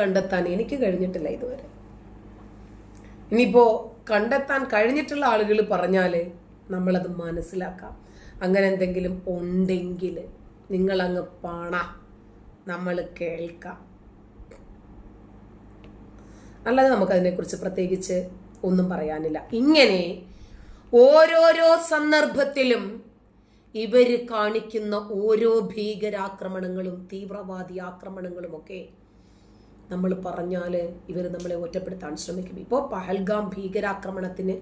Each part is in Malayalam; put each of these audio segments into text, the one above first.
കണ്ടെത്താൻ എനിക്ക് കഴിഞ്ഞിട്ടില്ല ഇതുവരെ. ഇനിയിപ്പോ കണ്ടെത്താൻ കഴിഞ്ഞിട്ടുള്ള ആളുകൾ പറഞ്ഞാൽ നമ്മളത് മനസ്സിലാക്കാം. അങ്ങനെ എന്തെങ്കിലും ഉണ്ടെങ്കിൽ നിങ്ങൾ അങ്ങ് പാണ. നമ്മൾ കേൾക്കാം. അല്ലാതെ നമുക്കതിനെക്കുറിച്ച് പ്രത്യേകിച്ച് ഒന്നും പറയാനില്ല. ഇങ്ങനെ ഓരോരോ സന്ദർഭത്തിലും ഇവർ കാണിക്കുന്ന ഓരോ ഭീകരാക്രമണങ്ങളും തീവ്രവാദി ആക്രമണങ്ങളും ഒക്കെ നമ്മൾ പറഞ്ഞാൽ ഇവർ നമ്മളെ ഒറ്റപ്പെടുത്താൻ ശ്രമിക്കും. ഇപ്പോൾ പഹൽഗാം ഭീകരാക്രമണത്തിന്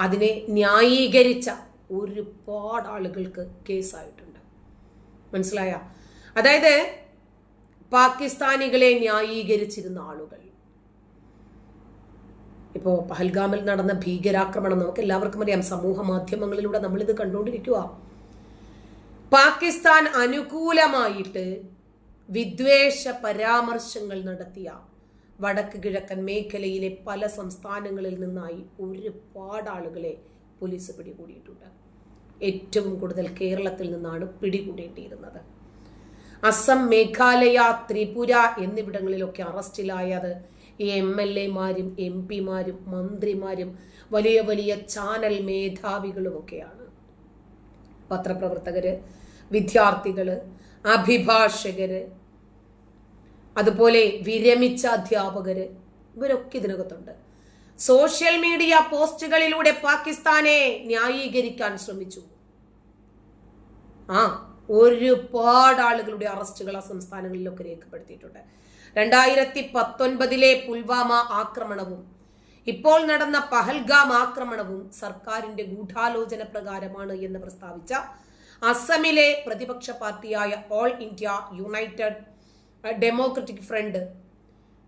അതിനെ ന്യായീകരിച്ച ഒരുപാട് ആളുകൾക്ക് കേസായിട്ടുണ്ട്. മനസ്സിലായ? അതായത് പാകിസ്ഥാനികളെ ന്യായീകരിച്ചിരുന്ന ആളുകൾ. ഇപ്പോൾ പഹൽഗാമിൽ നടന്ന ഭീകരാക്രമണം നമുക്ക് എല്ലാവർക്കും അറിയാം. സമൂഹ മാധ്യമങ്ങളിലൂടെ നമ്മളിത് കണ്ടുകൊണ്ടിരിക്കുക പാകിസ്ഥാൻ അനുകൂലമായിട്ട് വിദ്വേഷ പരാമർശങ്ങൾ നടത്തിയ വടക്ക് കിഴക്കൻ മേഖലയിലെ പല സംസ്ഥാനങ്ങളിൽ നിന്നായി ഒരുപാട് ആളുകളെ പോലീസ് പിടികൂടിയിട്ടുണ്ട്. ഏറ്റവും കൂടുതൽ കേരളത്തിൽ നിന്നാണ് പിടികൂടേണ്ടിയിരുന്നത്. അസം മേഘാലയ ത്രിപുര എന്നിവിടങ്ങളിലൊക്കെ അറസ്റ്റിലായത് ഈ എം എൽ എമാരും എം പിമാരും മന്ത്രിമാരും വലിയ വലിയ ചാനൽ മേധാവികളുമൊക്കെയാണ്. പത്രപ്രവർത്തകര് വിദ്യാർത്ഥികൾ അഭിഭാഷകര് അതുപോലെ വിരമിച്ച അധ്യാപകര് ഇവരൊക്കെ ഇതിനകത്തുണ്ട്. സോഷ്യൽ മീഡിയ പോസ്റ്റുകളിലൂടെ പാകിസ്ഥാനെ ന്യായീകരിക്കാൻ ശ്രമിച്ചു. ആ ഒരുപാട് ആളുകളുടെ അറസ്റ്റുകൾ ആ സംസ്ഥാനങ്ങളിലൊക്കെ രേഖപ്പെടുത്തിയിട്ടുണ്ട്. രണ്ടായിരത്തി പത്തൊൻപതിലെ പുൽവാമ ആക്രമണവും ഇപ്പോൾ നടന്ന പഹൽഗാം ആക്രമണവും സർക്കാരിന്റെ ഗൂഢാലോചന പ്രകാരമാണ് എന്ന് പ്രസ്താവിച്ച അസമിലെ പ്രതിപക്ഷ പാർട്ടിയായ all India united democratic front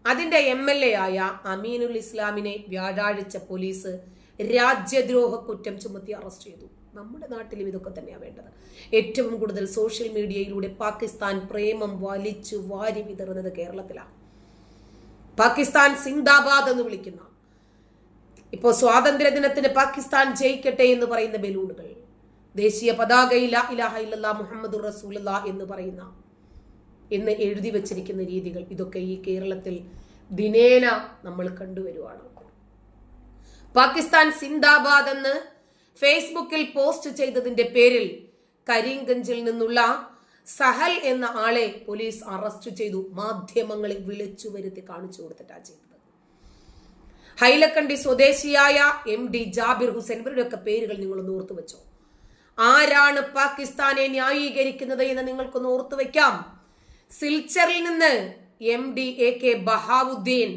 അതിന്റെ എം എൽ എ ആയ അമീനുൽ ഇസ്ലാമിനെ വ്യാഴാഴ്ച പോലീസ് രാജ്യദ്രോഹ കുറ്റം ചുമത്തി അറസ്റ്റ് ചെയ്തു. നമ്മുടെ നാട്ടിലും ഇതൊക്കെ തന്നെയാണ് വേണ്ടത്. ഏറ്റവും കൂടുതൽ സോഷ്യൽ മീഡിയയിലൂടെ പാകിസ്ഥാൻ പ്രേമം വലിച്ചു വാരി വിതറുന്നത് കേരളത്തിലാണ് പാകിസ്ഥാൻ സിന്ദാബാദ് എന്ന് വിളിക്കുന്ന ഇപ്പോൾ സ്വാതന്ത്ര്യ ദിനത്തിന് പാകിസ്ഥാൻ ജയിക്കട്ടെ എന്ന് പറയുന്ന ബലൂണുകൾ. ദേശീയ പതാകയില ഇലാഹ ഇല്ലല്ലാ മുഹമ്മദ് റസൂല എന്ന് പറയുന്ന എന്ന് എഴുതി വച്ചിരിക്കുന്ന രീതികൾ ഇതൊക്കെ ഈ കേരളത്തിൽ ദിനേന നമ്മൾ കണ്ടുവരുവാണ്. പാകിസ്ഥാൻ സിന്ദാബാദ് എന്ന് ഫേസ്ബുക്കിൽ പോസ്റ്റ് ചെയ്തതിന്റെ പേരിൽ കരീംഗഞ്ചിൽ നിന്നുള്ള സഹൽ എന്ന ആളെ പോലീസ് അറസ്റ്റ് ചെയ്തു. മാധ്യമങ്ങളെ വിളിച്ചു വരുത്തി കാണിച്ചു കൊടുത്തിട്ടാണ് ചെയ്തത്. ഹൈലക്കണ്ടി സ്വദേശിയായ എം ഡി ജാബിർ ഹുസൈൻ ഇവരുടെയൊക്കെ പേരുകൾ നിങ്ങൾ ഓർത്തു വെച്ചോ. ആരാണ് പാകിസ്ഥാനെ ന്യായീകരിക്കുന്നത് എന്ന് നിങ്ങൾക്കൊന്ന് ഓർത്തു വയ്ക്കാം. സിൽച്ചറിൽ നിന്ന് M D A K Bahauddin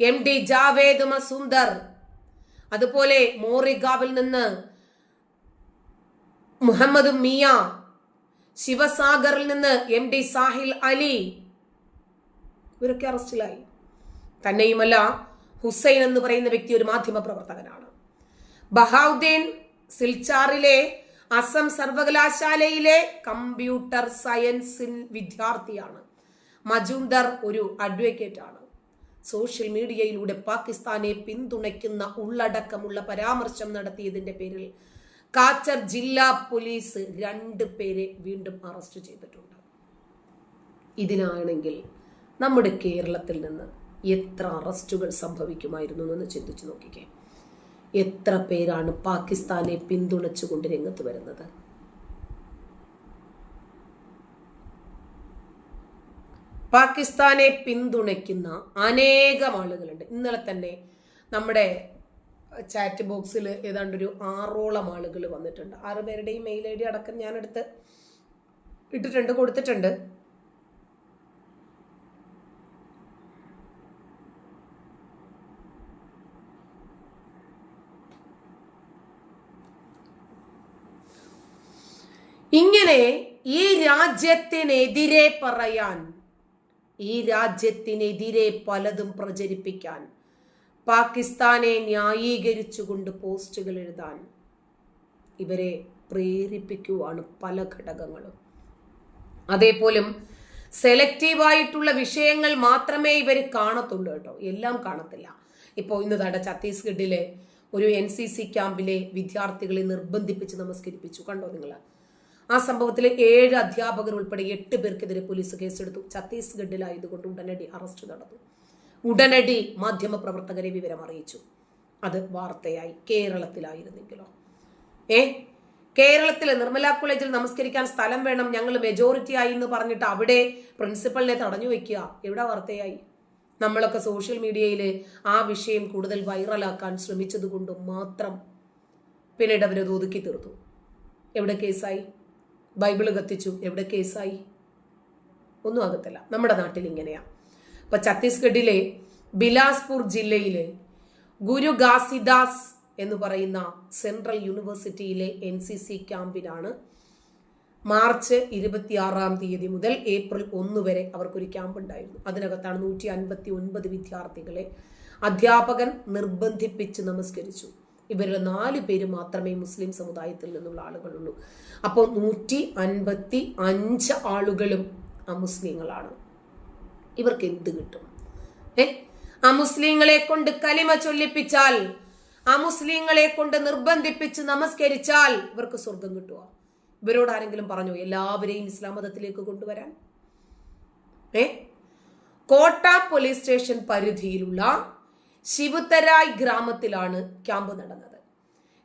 M D Javed Mazumdar അതുപോലെ മോറിഗാവിൽ നിന്ന് മുഹമ്മദ് മിയ ശിവസാഗറിൽ നിന്ന് എം ഡി സാഹിൽ അലി ഇവരൊക്കെ അറസ്റ്റിലായി. തന്നെയുമല്ല ഹുസൈൻ എന്ന് പറയുന്ന വ്യക്തി ഒരു മാധ്യമ പ്രവർത്തകനാണ്. ബഹാവുദ്ദീൻ സിൽച്ചാറിലെ അസം സർവകലാശാലയിലെ കമ്പ്യൂട്ടർ സയൻസിൻ വിദ്യാർത്ഥിയാണ്. മജുംദർ ഒരു അഡ്വക്കേറ്റ് ആണ് സോഷ്യൽ മീഡിയയിലൂടെ പാകിസ്ഥാനെ പിന്തുണയ്ക്കുന്ന ഉള്ളടക്കമുള്ള പരാമർശം നടത്തിയതിന്റെ പേരിൽ കാച്ചർ ജില്ലാ പോലീസ് രണ്ട് പേരെ വീണ്ടും അറസ്റ്റ് ചെയ്തിട്ടുണ്ട്. ഇതിനാണെങ്കിൽ നമ്മുടെ കേരളത്തിൽ നിന്ന് എത്ര അറസ്റ്റുകൾ സംഭവിക്കുമായിരുന്നു എന്ന് ചിന്തിച്ചു നോക്കിക്കേ. എത്ര പേരാണ് പാകിസ്ഥാനെ പിന്തുണച്ചുകൊണ്ട് രംഗത്ത് വരുന്നത്? പാകിസ്ഥാനെ പിന്തുണയ്ക്കുന്ന അനേകം ആളുകളുണ്ട്. ഇന്നലെ തന്നെ നമ്മുടെ ചാറ്റ് ബോക്സിൽ ഏതാണ്ട് ഒരു ആറോളം ആളുകൾ വന്നിട്ടുണ്ട്. ആറ് പേരുടെയും മെയിൽ ഐ ഡി അടക്കം ഞാനെടുത്ത് ഇട്ടിട്ടുണ്ട് കൊടുത്തിട്ടുണ്ട്. ഇങ്ങനെ ഈ രാജ്യത്തിനെതിരെ പറയാൻ ഈ രാജ്യത്തിനെതിരെ പലതും പ്രചരിപ്പിക്കാൻ പാകിസ്ഥാനെ ന്യായീകരിച്ചുകൊണ്ട് പോസ്റ്റുകൾ എഴുതാൻ ഇവരെ പ്രേരിപ്പിക്കുവാണ് പല ഘടകങ്ങളും. അതേപോലും സെലക്റ്റീവായിട്ടുള്ള വിഷയങ്ങൾ മാത്രമേ ഇവർ കാണത്തുള്ളൂ കേട്ടോ. എല്ലാം കാണത്തില്ല. ഇപ്പോൾ ഇന്ന് തട ഛത്തീസ്ഗഡിലെ ഒരു എൻ സി സി ക്യാമ്പിലെ വിദ്യാർത്ഥികളെ നിർബന്ധിപ്പിച്ച് നമസ്കരിപ്പിച്ചു. കണ്ടോ നിങ്ങൾ ആ സംഭവത്തിലെ ഏഴ് അധ്യാപകർ ഉൾപ്പെടെ എട്ട് പേർക്കെതിരെ പോലീസ് കേസെടുത്തു. ഛത്തീസ്ഗഡിലായതുകൊണ്ട് ഉടനടി അറസ്റ്റ് നടന്നു. ഉടനടി മാധ്യമപ്രവർത്തകരെ വിവരം അറിയിച്ചു. അത് വാർത്തയായി. കേരളത്തിലായിരുന്നെങ്കിലോ. ഏ? കേരളത്തിലെ നിർമ്മല കോളേജിൽ നമസ്കരിക്കാൻ സ്ഥലം വേണം. ഞങ്ങൾ മെജോറിറ്റി ആയി എന്ന് പറഞ്ഞിട്ട് അവിടെ പ്രിൻസിപ്പളിനെ തടഞ്ഞു വെക്കുക. എവിടെ വാർത്തയായി? നമ്മളൊക്കെ സോഷ്യൽ മീഡിയയിൽ ആ വിഷയം കൂടുതൽ വൈറലാക്കാൻ ശ്രമിച്ചത് കൊണ്ട് മാത്രം പിന്നീട് അവരത് ഒതുക്കി തീർത്തു. എവിടെ കേസായി? ബൈബിൾ കത്തിച്ചു. എവിടെ കേസായി? ഒന്നും ആകത്തില്ല. നമ്മുടെ നാട്ടിൽ ഇങ്ങനെയാ. അപ്പൊ ഛത്തീസ്ഗഡിലെ ബിലാസ്പൂർ ജില്ലയിലെ ഗുരു ഗാസിദാസ് എന്ന് പറയുന്ന സെൻട്രൽ യൂണിവേഴ്സിറ്റിയിലെ എൻ സി സി ക്യാമ്പിലാണ് മാർച്ച് ഇരുപത്തിയാറാം തീയതി മുതൽ ഏപ്രിൽ ഒന്ന് വരെ അവർക്കൊരു ക്യാമ്പ് ഉണ്ടായിരുന്നു അതിനകത്താണ് നൂറ്റി അൻപത്തി ഒൻപത് വിദ്യാർത്ഥികളെ അധ്യാപകൻ നിർബന്ധിപ്പിച്ച് നമസ്കരിച്ചു. ഇവരിൽ നാല് പേര് മാത്രമേ മുസ്ലിം സമുദായത്തിൽ നിന്നുള്ള ആളുകളുള്ളൂ. അപ്പോൾ നൂറ്റി അൻപത്തി അഞ്ച് ആളുകളും അമുസ്ലിങ്ങളാണ്. ഇവർക്ക് എന്ത് കിട്ടും? ഏ? അമുസ്ലിങ്ങളെ കൊണ്ട് കലിമ ചൊല്ലിപ്പിച്ചാൽ അമുസ്ലിങ്ങളെ കൊണ്ട് നിർബന്ധിപ്പിച്ച് നമസ്കരിച്ചാൽ ഇവർക്ക് സ്വർഗം കിട്ടുക ഇവരോട് ആരെങ്കിലും പറഞ്ഞു എല്ലാവരെയും ഇസ്ലാം മതത്തിലേക്ക് കൊണ്ടുവരാൻ? ഏ? കോട്ട പോലീസ് സ്റ്റേഷൻ പരിധിയിലുള്ള ശിവത്തരായ് ഗ്രാമത്തിലാണ് ക്യാമ്പ് നടന്നത്.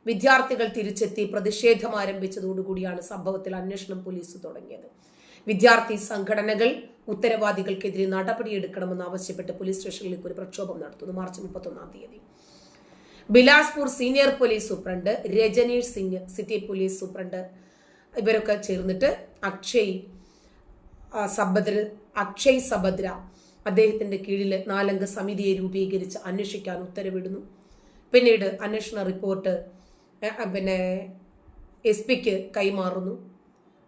വിദ്യാർത്ഥികൾ തിരിച്ചെത്തി പ്രതിഷേധം ആരംഭിച്ചതോടുകൂടിയാണ് സംഭവത്തിൽ അന്വേഷണം പോലീസ് തുടങ്ങിയത്. വിദ്യാർത്ഥി സംഘടനകൾ ഉത്തരവാദികൾക്കെതിരെ നടപടിയെടുക്കണമെന്ന് ആവശ്യപ്പെട്ട് പോലീസ് സ്റ്റേഷനിലേക്ക് ഒരു പ്രക്ഷോഭം നടത്തുന്നു മാർച്ച് മുപ്പത്തൊന്നാം തീയതി. Bilaspur senior police superintendent Rajneesh Singh city police superintendent ഇവരൊക്കെ ചേർന്നിട്ട് അക്ഷയ് സഭദ്ര അക്ഷയ് സഭദ്ര അദ്ദേഹത്തിന്റെ കീഴിൽ നാലംഗ സമിതിയെ രൂപീകരിച്ച് അന്വേഷിക്കാൻ ഉത്തരവിടുന്നു. പിന്നീട് അന്വേഷണ റിപ്പോർട്ട് പിന്നെ എസ് പിക്ക് കൈമാറുന്നു.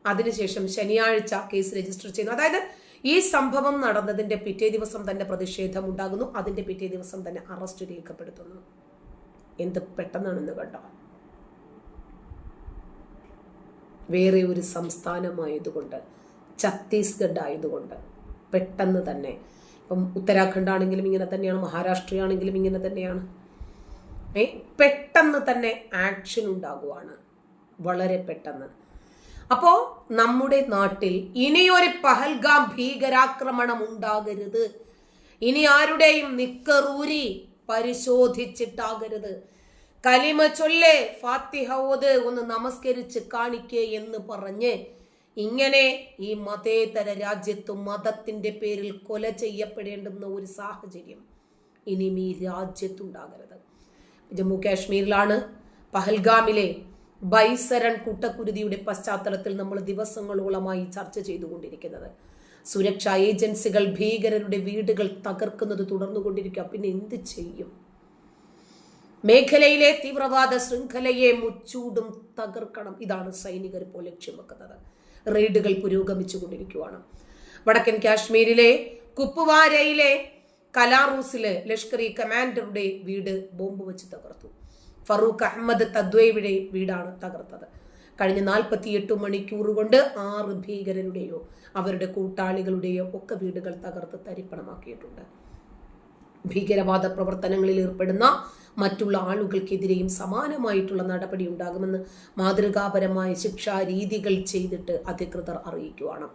അതിനുശേഷം ശനിയാഴ്ച കേസ് രജിസ്റ്റർ ചെയ്യുന്നു. അതായത് ഈ സംഭവം നടന്നതിന്റെ പിറ്റേ ദിവസം തന്നെ പ്രതിഷേധം ഉണ്ടാകുന്നു. അതിന്റെ പിറ്റേ ദിവസം തന്നെ അറസ്റ്റ് രേഖപ്പെടുത്തുന്നു. എന്ത് പെട്ടെന്നാണെന്ന് കണ്ടോ? വേറെ ഒരു സംസ്ഥാനമായതുകൊണ്ട് ഛത്തീസ്ഗഡ് ആയതുകൊണ്ട് പെട്ടെന്ന് തന്നെ ഇപ്പം ഉത്തരാഖണ്ഡ് ആണെങ്കിലും ഇങ്ങനെ തന്നെയാണ് മഹാരാഷ്ട്ര ആണെങ്കിലും ഇങ്ങനെ തന്നെയാണ്. ഏ പെട്ടെന്ന് തന്നെ ആക്ഷൻ ഉണ്ടാകുവാണ്. വളരെ പെട്ടെന്ന്. അപ്പോൾ നമ്മുടെ നാട്ടിൽ ഇനിയൊരു പഹൽഗാം ഭീകരാക്രമണം ഉണ്ടാകരുത്. ഇനി ആരുടെയും നിക്കറൂരി പരിശോധിച്ചിട്ടാകരുത്. കലിമ ചൊല്ലേ ഫാത്തിഹ ഓത് ഒന്ന് നമസ്കരിച്ച് കാണിക്കേ എന്ന് പറഞ്ഞ് ഇങ്ങനെ ഈ മതേതര രാജ്യത്തും മതത്തിന്റെ പേരിൽ കൊല ചെയ്യപ്പെടേണ്ടുന്ന ഒരു സാഹചര്യം ഇനിയും ഈ രാജ്യത്തുണ്ടാകരുത്. ജമ്മു കാശ്മീരിലാണ് പഹൽഗാമിലെ ബൈസരൺ കൂട്ടക്കുരുതിയുടെ പശ്ചാത്തലത്തിൽ നമ്മൾ ദിവസങ്ങളോളമായി ചർച്ച ചെയ്തുകൊണ്ടിരിക്കുന്നത്. സുരക്ഷാ ഏജൻസികൾ ഭീകരരുടെ വീടുകൾ തകർക്കുന്നത് തുടർന്നുകൊണ്ടിരിക്കുക. പിന്നെ എന്ത് ചെയ്യും? മേഖലയിലെ തീവ്രവാദ ശൃംഖലയെ മുച്ചൂടും തകർക്കണം. ഇതാണ് സൈനികർ ഇപ്പോൾ ലക്ഷ്യം വെക്കുന്നത്. റെയ്ഡുകൾ പുരോഗമിച്ചു കൊണ്ടിരിക്കുകയാണ് വടക്കൻ കാശ്മീരിലെ കുപ്വാരയിലെ കലാറൂസിലെ ലഷ്കർ ഇ കമാൻഡറുടെ വീട് ബോംബ് വെച്ച് തകർത്തു. ഫറൂഖ് അഹമ്മദ് തദ്വയുടെ വീടാണ് തകർത്തത്. കഴിഞ്ഞ നാൽപ്പത്തിയെട്ട് മണിക്കൂർ കൊണ്ട് ആറ് ഭീകരരുടെയോ അവരുടെ കൂട്ടാളികളുടെയോ ഒക്കെ വീടുകൾ തകർത്ത് തരിപ്പണമാക്കിയിട്ടുണ്ട്. ഭീകരവാദ പ്രവർത്തനങ്ങളിൽ ഏർപ്പെടുന്ന മറ്റുള്ള ആളുകൾക്കെതിരെയും സമാനമായിട്ടുള്ള നടപടി ഉണ്ടാകുമെന്ന് മാതൃകാപരമായ ശിക്ഷാ രീതികൾ ചെയ്തിട്ട് അധികൃതർ അറിയിക്കുവാണ്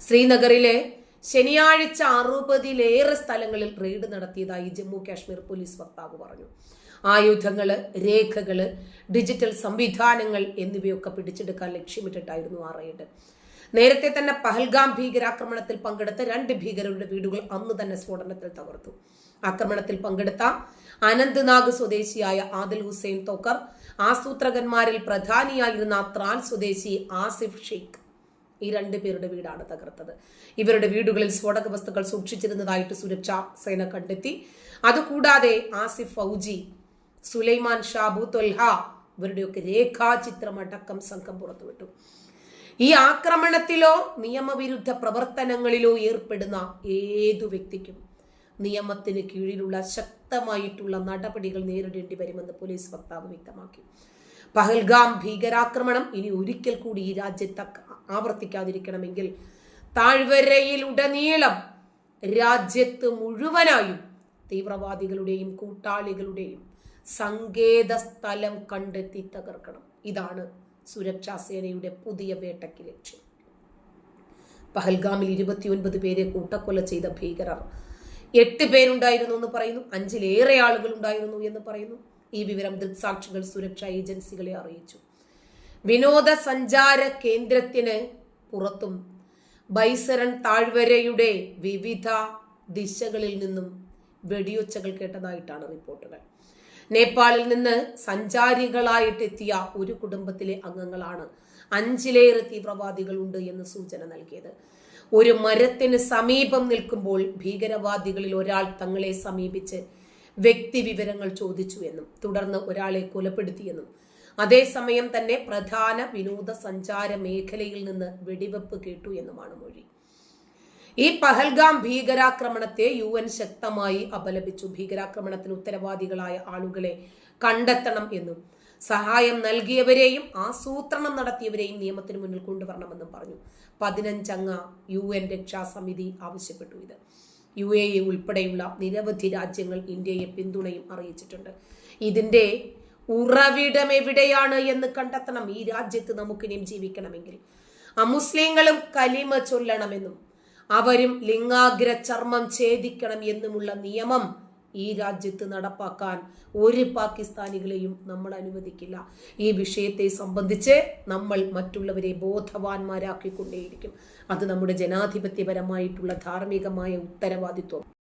ശ്രീനഗറിലെ ശനിയാഴ്ച അറുപതിലേറെ സ്ഥലങ്ങളിൽ റെയ്ഡ് നടത്തിയതായി ജമ്മു കാശ്മീർ പോലീസ് വക്താവ് പറഞ്ഞു. ആയുധങ്ങൾ രേഖകൾ ഡിജിറ്റൽ സംവിധാനങ്ങൾ എന്നിവയൊക്കെ പിടിച്ചെടുക്കാൻ ലക്ഷ്യമിട്ടിട്ടായിരുന്നു ആ റെയ്ഡ്. നേരത്തെ തന്നെ പഹൽഗാം ഭീകരാക്രമണത്തിൽ പങ്കെടുത്ത രണ്ട് ഭീകരരുടെ വീടുകൾ അന്ന് തന്നെ സ്ഫോടനത്തിൽ തകർത്തു. ആക്രമണത്തിൽ പങ്കെടുത്ത അനന്ത്നാഗ് സ്വദേശിയായ ആദിൽ ഹുസൈൻ തോക്കർ ആസൂത്രകന്മാരിൽ പ്രധാനിയായിരുന്ന ത്രാൽ സ്വദേശി ആസിഫ് ഷെയ്ഖ് ഈ രണ്ട് പേരുടെ വീടാണ് തകർത്തത്. ഇവരുടെ വീടുകളിൽ സ്ഫോടക വസ്തുക്കൾ സൂക്ഷിച്ചിരുന്നതായിട്ട് സുരക്ഷാ സേന കണ്ടെത്തി. അതുകൂടാതെ ആസിഫ് ഫൗജി സുലൈമാൻ ഷാബു തൊൽഹ ഇവരുടെയൊക്കെ രേഖാചിത്രം അടക്കം സംഘം പുറത്തുവിട്ടു. ഈ ആക്രമണത്തിലോ നിയമവിരുദ്ധ പ്രവർത്തനങ്ങളിലോ ഏർപ്പെടുന്ന ഏതു വ്യക്തിക്കും നിയമത്തിന് കീഴിലുള്ള ശക്തമായിട്ടുള്ള നടപടികൾ നേരിടേണ്ടി വരുമെന്ന് പോലീസ് വക്താവ് വ്യക്തമാക്കി. പഹൽഗാം ഭീകരാക്രമണം ഇനി ഒരിക്കൽ കൂടി ഈ രാജ്യത്ത് ആവർത്തിക്കാതിരിക്കണമെങ്കിൽ താഴ്വരയിലുടനീളം രാജ്യത്ത് മുഴുവനായും തീവ്രവാദികളുടെയും കൂട്ടാളികളുടെയും സങ്കേത സ്ഥലം കണ്ടെത്തി തകർക്കണം. ഇതാണ് സുരക്ഷാ സേനയുടെ പുതിയ വേട്ടയ്ക്ക് ലക്ഷ്യം. പഹൽഗാമിൽ ഇരുപത്തിയൊൻപത് പേരെ കൂട്ടക്കൊല ചെയ്ത ഭീകരർ. എട്ട് പേരുണ്ടായിരുന്നു എന്ന് പറയുന്നു. അഞ്ചിലേറെ ആളുകൾ ഉണ്ടായിരുന്നു എന്ന് പറയുന്നു. ഈ വിവരം ദൃക്സാക്ഷികൾ സുരക്ഷാ ഏജൻസികളെ അറിയിച്ചു. വിനോദസഞ്ചാര കേന്ദ്രത്തിന് പുറത്തും ബൈസരൺ താഴ്വരയുടെ വിവിധ ദിശകളിൽ നിന്നും വെടിയൊച്ചകൾ കേട്ടതായിട്ടാണ് റിപ്പോർട്ടുകൾ. നേപ്പാളിൽ നിന്ന് സഞ്ചാരികളായിട്ടെത്തിയ ഒരു കുടുംബത്തിലെ അംഗങ്ങളാണ്. അഞ്ചിലേറെ തീവ്രവാദികളുണ്ട് എന്ന് സൂചന നൽകിയത്. ഒരു മരത്തിന് സമീപം നിൽക്കുമ്പോൾ ഭീകരവാദികളിൽ ഒരാൾ തങ്ങളെ സമീപിച്ച് വ്യക്തി വിവരങ്ങൾ ചോദിച്ചു എന്നും തുടർന്ന് ഒരാളെ കൊലപ്പെടുത്തിയെന്നും അതേസമയം തന്നെ പ്രധാന വിനോദസഞ്ചാര മേഖലയിൽ നിന്ന് വെടിവെപ്പ് കേട്ടു എന്നുമാണ് മൊഴി. ഈ പഹൽഗാം ഭീകരാക്രമണത്തെ യു എൻ ശക്തമായി അപലപിച്ചു. ഭീകരാക്രമണത്തിന് ഉത്തരവാദികളായ ആളുകളെ കണ്ടെത്തണം എന്നും സഹായം നൽകിയവരെയും ആസൂത്രണം നടത്തിയവരെയും നിയമത്തിന് മുന്നിൽ കൊണ്ടുവരണമെന്നും പറഞ്ഞു. പതിനഞ്ചംഗ യു എൻ രക്ഷാസമിതി ആവശ്യപ്പെട്ടു ഇത്. യു എ ഇ ഉൾപ്പെടെയുള്ള നിരവധി രാജ്യങ്ങൾ ഇന്ത്യയെ പിന്തുണയും അറിയിച്ചിട്ടുണ്ട്. ഇതിന്റെ ഉറവിടം എവിടെയാണ് എന്ന് കണ്ടെത്തണം ഈ രാജ്യത്ത് നമുക്കിനിയും ജീവിക്കണമെങ്കിൽ. അമുസ്ലിങ്ങളും കലിമ ചൊല്ലണമെന്നും അവരും ലിംഗാഗ്ര ചർമ്മം ഛേദിക്കണം എന്നുമുള്ള നിയമം ഈ രാജ്യത്ത് നടപ്പാക്കാൻ ഒരു പാകിസ്ഥാനികളെയും നമ്മൾ അനുവദിക്കില്ല. ഈ വിഷയത്തെ സംബന്ധിച്ച് നമ്മൾ മറ്റുള്ളവരെ ബോധവാന്മാരാക്കിക്കൊണ്ടേയിരിക്കും. അത് നമ്മുടെ ജനാധിപത്യപരമായിട്ടുള്ള ധാർമ്മികമായ ഉത്തരവാദിത്വം.